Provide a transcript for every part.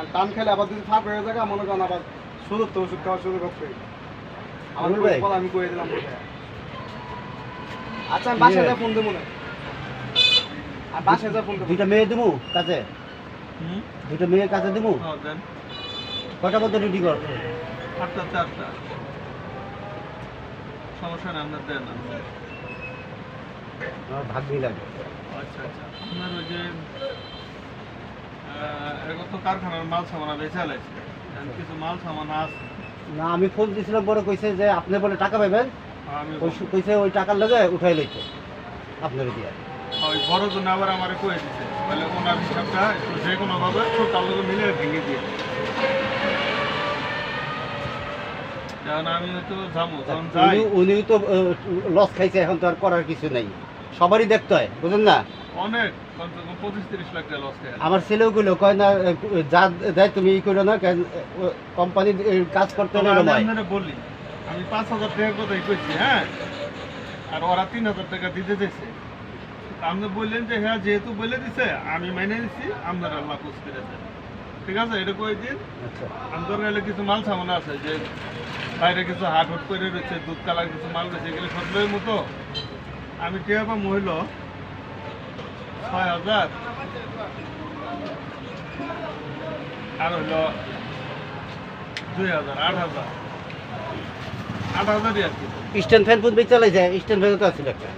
কারণ টান খেলে আবার যদি ফাঁক হয়ে যায় মনে করেন আবার শুরু তো ওষুধ খাওয়া শুরু করতে আমার আমির আমি কয়ে দিলাম আচ্ছা আমি বাসায় যা ফোন দেবো না। আর বাসায় যা ফোন দেবো। দুইটা মেয়ে দিমু কাছে হুম? দুইটা মেয়ের কাছে দিমু? হ্যাঁ দেন। কটা মধ্যে ডিউটি কর? আটটা চারটা। সমস্যা নেই আপনার দেন। আমার ভাগ্যই লাগে। আচ্ছা আচ্ছা। আপনার ওই যে কারখানার মাল সামানা কিছু মাল সামানা আছে। না আমি ফোন দিয়েছিলাম বড় কইছে যে আপনি বলে টাকা পাবেন আমি কইছে ওই টাকার লগে উঠাই লইছে আপনার দিয়ে। ওই বড় জন আবার আমার কয়ে দিছে বলে ওনার হিসাবটা একটু যে কোনো তার লোক মিলে ভেঙে দিয়ে উনি- উনিও তো লস খাইছে এখন তো আর করার কিছু নাই। সবারই দেখতে হয় বুঝলেন না? অনেক পঁচিশ তিরিশ লাখ টাকা লস আমার ছেলেও গুলো কয় না যা দেয় তুমি ই করো না কোম্পানি কাজ করতে হলে আমি বলি আমি পাঁচ হাজার টাকার কথাই কইছি হ্যাঁ? আর ওরা তিন হাজার টাকা দিতে চাইছে। আপনি বললেন যে হ্যাঁ যেহেতু বলে দিছে আমি মাইনে দিচ্ছি আপনার আল্লাহ খুশ করে দেন। ঠিক আছে? এটা কই দিন? আচ্ছা। আন্দর গেলে কিছু মাল সামানা আছে যে বাইরে কিছু হাট হুট করে রয়েছে দুধ কালার কিছু মাল রয়েছে এগুলো সবগুলোর মতো। আমি টিয়া বা মহিল ছয় হাজার আর হইল দুই হাজার আট হাজার। আট হাজারই আর কি স্ট্যান্ড ফ্যান পুন বেচে যায় স্ট্যান্ড ফ্যান তো আছে একটা।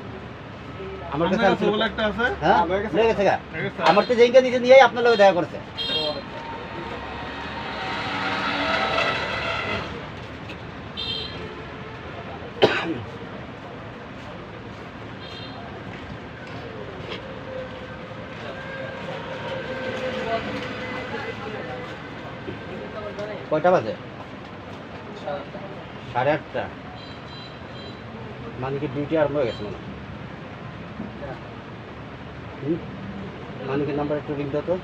আমার কাছে আপনার আছে বলে একটা। আছে? হ্যাঁ? লেগে গেছে গা? ঠিক আছে? আমার তো যেইটা নিচে নিয়ে আপনার লগে দেখা করছে। কয়টা বাজে? সাড়ে আটটা। মানে কি ডিউটি আরম্ভ হয়ে গেছে মানে? মানিকের নাম্বার একটু রিং দাও তো?